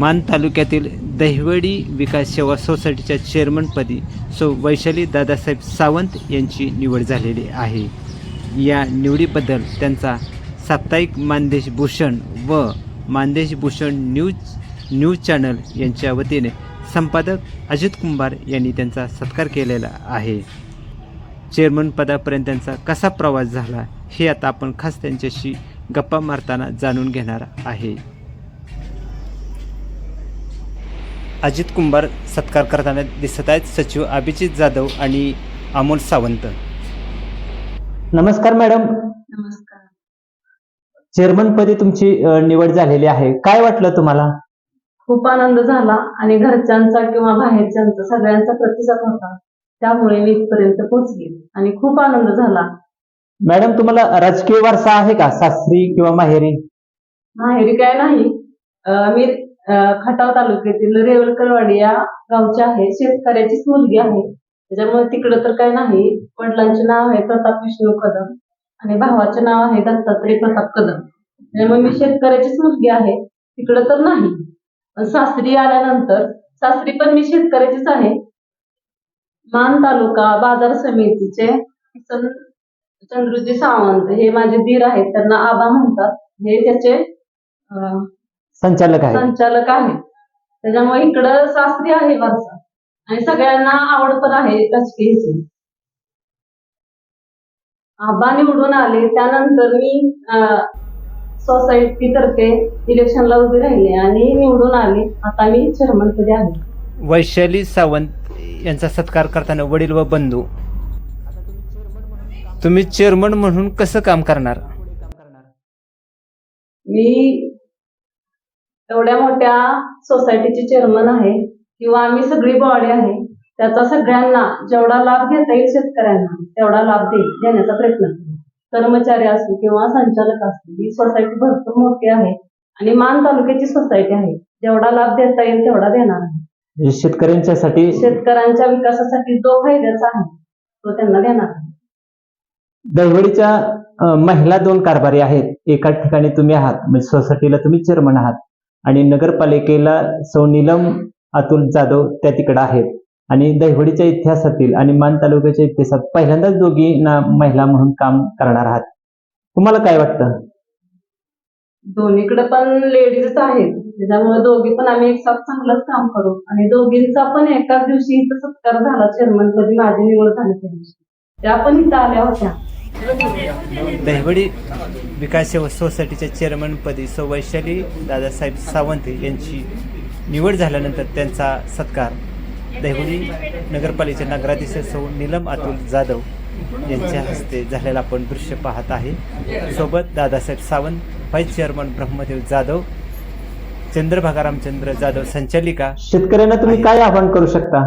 मान तालुक्यातील दहिवडी विकास सेवा सोसायटीच्या चेअरमनपदी सो वैशाली दादासाहेब सावंत यांची निवड झालेली आहे. या निवडीबद्दल त्यांचा साप्ताहिक मानदेश भूषण व Mandesh Bhushan news news channel यांच्या वतीने संपादक अजित कुंभार यांनी त्यांचा सत्कार केलेला आहे. चेअरमन पदापर्यंत त्यांचा कसा प्रवास झाला हे आता आपण खास त्यांच्याशी गप्पा मारताना जाणून घेणार आहे. अजित कुंभार सत्कार करताना दिसत आहेत सचिव अभिजित जाधव आणि अमोल सावंत. नमस्कार मॅडम. नमस्कार. चेअरमन पदी तुमची निवड झालेली आहे. काय वाटलं तुम्हाला? खूप आनंद झाला आणि घरच्यांचा किंवा बाहेरच्यांचा सगळ्यांचा प्रतिसाद होता. त्यामुळे मी इथपर्यंत पोहोचले आणि खूप आनंद झाला. मॅडम तुम्हाला राजकीय वारसा आहे का? सासरी किंवा माहेरी? माहेरी काय नाही. मी खटाव तालुक्यातील रेवलकरवाडी या गावच्या आहे. शेतकऱ्याचीच मुलगी आहे. त्याच्यामुळे तिकडं तर काय नाही. वडिलांचे नाव आहे प्रताप विष्णू कदम आणि भावाचे नाव आहे दत्तात्रय प्रताप कदम. त्यामुळे मी शेतकऱ्याचीच मुलगी आहे. तिकडं तर नाही. सासरी आल्यानंतर सासरी पण मी शेतकऱ्याचीच आहे. मान तालुका बाजार समितीचे किसन चंद्रुजी सावंत हे माझे दीर आहेत. त्यांना आबा म्हणतात. हे त्याचे संचालक आहे संचालक आहेत. त्याच्यामुळे इकडं सासरी आहे वारसा आणि सगळ्यांना आवड पण आहे राजकीयची आबा निवडून आले त्यानंतर मी सोसायटी तर्फे इलेक्शनला उभी राहिले आणि निवडून आले. आता मी चेअरमन पदी आहे. वैशाली सावंत यांचा सत्कार करताना वडील व बंधू. तुम्ही चेअरमन म्हणून कसं काम करणार? मी एवढ्या मोठ्या सोसायटीची चेअरमन आहे किंवा आम्ही सगळी बॉडी आहे त्याचा सगळ्यांना जेवढा लाभ घेता येईल शेतकऱ्यांना तेवढा लाभ दे देण्याचा प्रयत्न करू. कर्मचारी असू किंवा संचालक असू ही सोसायटी भरपूर मोठी आहे आणि मान तालुक्याची सोसायटी आहे. जेवढा लाभ देता येईल तेवढा देणार आहे. शेतकऱ्यांच्यासाठी शेतकऱ्यांच्या विकासासाठी जो फायद्याचा आहे तो त्यांना देणार आहे. दहिवडीच्या महिला दोन कारभारी आहेत. एका ठिकाणी तुम्ही आहात म्हणजे सोसायटीला तुम्ही चेअरमन आहात. आणि नगरपालिकेला सौ नीलम अतुल जाधव त्या तिकडे आहेत. आणि दहिवडीच्या इतिहासातील आणि मान तालुक्याच्या इतिहासात पहिल्यांदाच दोघी ना महिला म्हणून काम करणार आहात. तुम्हाला काय वाटतं? दोन्हीकडे पण लेडीजच आहेत. त्याच्यामुळे दोघी पण आम्ही एक साथ चांगलंच काम करू. आणि दोघींचा पण एकाच दिवशी इथं सत्कार झाला चेअरमन कधी माझी निवड झाली त्या पण इथं आल्या होत्या. दहिवडी विकास सोसायटीच्या चेअरमनपदी सौ वैशाली दादासाहेब सावंत यांची निवड झाल्यानंतर त्यांचा सत्कार. दहिवडी नगरपालिकेचे नगराधीश सौ नीलम अतुल जाधव यांच्या हस्ते झालेला आपण दृश्य पाहत आहे. सोबत दादासाहेब सावंत व्हाईस चेअरमन ब्रह्मदेव जाधव चंद्रभागा रामचंद्र जाधव संचालिका शेतकऱ्यांना तुम्ही काय आवाहन करू शकता?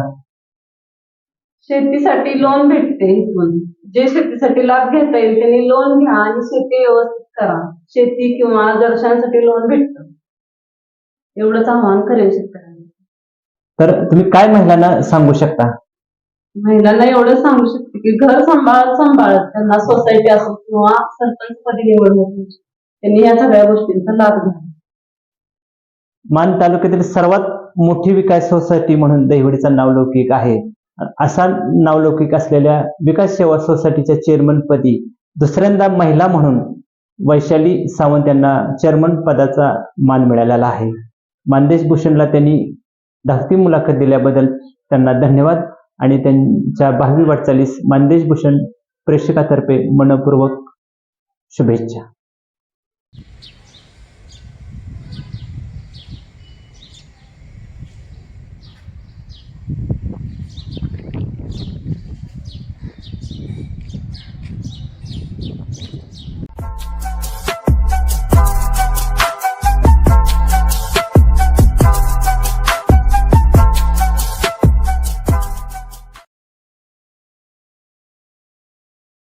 शेतीसाठी लोन भेटते इथून. जे शेतीसाठी लाभ घेता येईल त्यांनी लोन घ्या आणि शेती व्यवस्थित करा. शेती किंवा दर्शनासाठी लोन भेटतं. एवढंच आव्हान करेल शेतकऱ्यांना. तर तुम्ही काय महिलांना सांगू शकता? महिलांना एवढं सांगू शकते की घर सांभाळत सांभाळत त्यांना सोसायटी असो किंवा सरपंच पदी निवड होते त्यांनी या सगळ्या गोष्टींचा लाभ घ्या मान तालुक्यातील सर्वात मोठी विकास सोसायटी म्हणून दहिवडीचा नावलौकिक आहे. असा नावलौकिक असलेल्या विकास सेवा सोसायटीच्या चेअरमनपदी दुसऱ्यांदा महिला म्हणून वैशाली सावंत यांना चेअरमन पदाचा मान मिळालेला आहे. मानदेश भूषणला त्यांनी धाकटी मुलाखत दिल्याबद्दल त्यांना धन्यवाद आणि त्यांच्या भावी वाटचालीस मानदेश भूषण प्रेक्षकातर्फे मनपूर्वक शुभेच्छा.